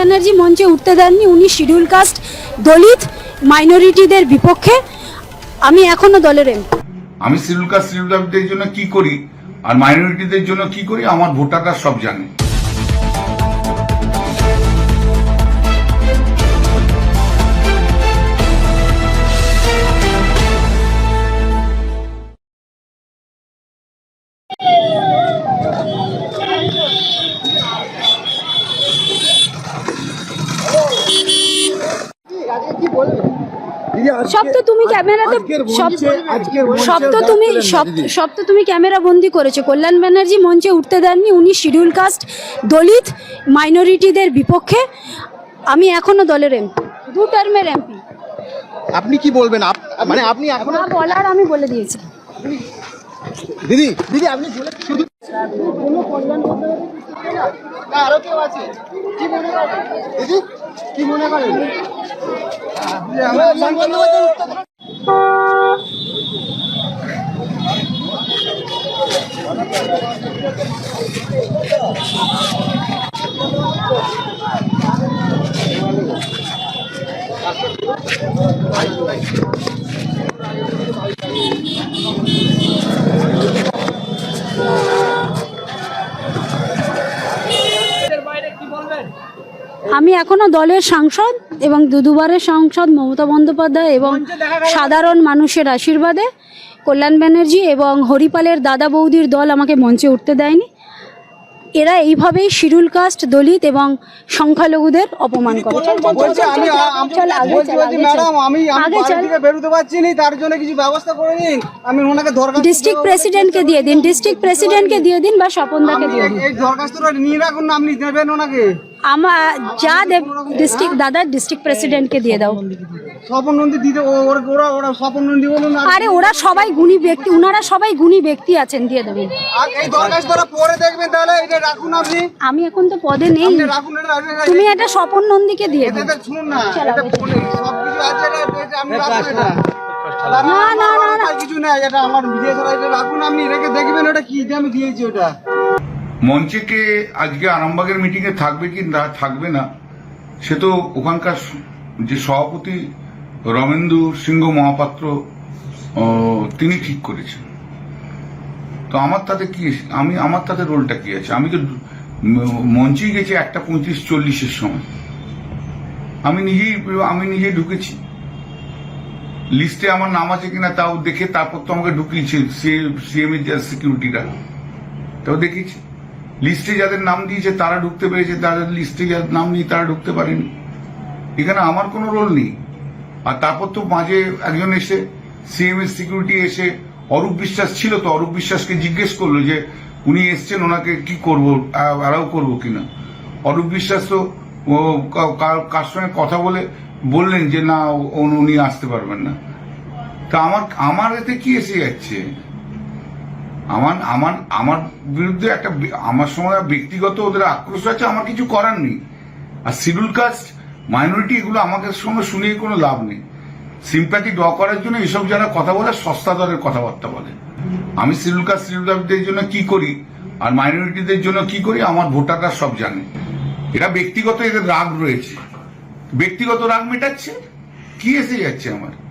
ব্যানার্জি মঞ্চে উঠতে দেননি, উনি শিডিউল কাস্ট দলিত মাইনরিটিদের বিপক্ষে। আমি এখনও দলের এমপি আমি শিডিউল কাস্ট, শিডিউল জন্য কি করি? আর মাইনরিটিদের জন্য কি করি? আমার ভোটাররা সব জানে। সব তো তুমি ক্যামেরাতে সব সব তো তুমি সব সব তো তুমি ক্যামেরা বন্দি করেছ। কল্যাণ ব্যানার্জি মঞ্চে উঠতে দেননি উনি শিডিউল কাস্ট দলিত মাইনরিটিদের বিপক্ষে। আমি এখনও দলের এমপি দু টার্মের এমপি আপনি কি বলবেন? মানে আপনি এখন বলার আমি বলে দিয়েছি। দিদি দিদি আপনি বলে শুধু না, আরও কেউ আছে? কি মনে করেন? দিদি কি মনে করেন? আমি এখনও দলের সাংসদ এবং দুদুবারের সাংসদ মমতা বন্দ্যোপাধ্যায় এবং সাধারণ মানুষের আশীর্বাদে কল্যাণ ব্যানার্জি এবং হরিপালের দাদা বৌদির দল আমাকে মঞ্চে উঠতে দেয়নি। এরা এইভাবেই শিডিউল কাস্ট দলিত এবং সংখ্যালঘুদের অপমান করে। ডিস্ট্রিক্ট। প্রেসিডেন্টকে দিয়ে দিন ডিস্ট্রিক্ট প্রেসিডেন্টকে দিয়ে দিন বা স্বপনদাকে দিয়ে দিন। এই দরখাস্তটা নিয়ে রাখুন আপনি দেবেন ওনাকে। আমার যা দেব ডিস্ট্রিক্ট দাদা ডিস্ট্রিক্ট প্রেসিডেন্টকে দিয়ে দাও। স্বপন নন্দী দিতে ও- ওরা স্বপন নন্দী বলুন আরে ওরা সবাই গুণী ব্যক্তি ওনারা সবাই গুণী ব্যক্তি আছেন দিয়ে দেবেন। এই দরখাস্তটা পরে দেখবেন তাহলে এটা রাখুন আপনি। আমি এখন তো পদে নেই। রাখুন এটা এটা- স্বপন নন্দীকে দিয়ে এটা- শুনুন না এটা আগে ফোনে সবকিছু আছে এটা এটা আপনি এটা না, না, না, না। কিছু না এটা আমার ভিডিও ছাড়া এটা রাখুন আপনি রেখে দেখবেন ওটা কি দিয়ে আমি দিয়েছি ওটা। মঞ্চে কে আজকে আরামবাগের মিটিং এ থাকবে কি না থাকবে না সে তো ওখানকার যে সভাপতি রমেন্দু সিংহ মহাপাত্র তিনি ঠিক করেছেন। তো আমার তাতে কি আমি, আমার তাতে রোলটা কি আছে? আমি তো মঞ্চেই গেছি একটা পঁয়ত্রিশ চল্লিশের সময়। আমি নিজেই আমি নিজেই ঢুকেছি। লিস্টে আমার নাম আছে কিনা তাও দেখে তারপর তো আমাকে ঢুকিয়েছে সিএম এর সিকিউরিটিরা। তাও দেখেছি লিস্টে যাদের নাম দিয়েছে তারা ঢুকতে পেরেছে, তাদের লিস্টে যাদের নাম নেই তারা ঢুকতে পারেনি। এখানে আমার কোনো রোল নেই। আর তারপর তো মাঝে একজন এসে সিএম এর সিকিউরিটি এসে অরূপ বিশ্বাস ছিল তো অরূপ বিশ্বাসকে জিজ্ঞেস করল যে উনি এসছেন, ওনাকে কি করব, অ্যালাউ করব কিনা? অরূপ বিশ্বাস তো কার সঙ্গে কথা বলে বললেন যে না উনি আসতে পারবেন না। তা আমার আমার এতে কি এসে যাচ্ছে? আমার আমার আমার বিরুদ্ধে একটা আমার সময় ব্যক্তিগত ওদের আক্রোশ আছে, আমার কিছু করার নেই। আর শিডিউল কাস্ট মাইনরিটি এগুলো আমাদের সঙ্গে শুনেই কোনো লাভ নেই। সিম্প্যাথি ড্র করার জন্য এসব যারা কথা বলে, সস্তা দরের কথাবার্তা বলে। আমি শ্রীলঙ্কা শ্রীলঙ্কাদের জন্য কি করি? আর মাইনরিটিদের জন্য কি করি? আমার ভোটাররা সব জানে। এটা ব্যক্তিগত এদের রাগ রয়েছে। ব্যক্তিগত রাগ মেটাচ্ছে? কি এসে যাচ্ছে আমার?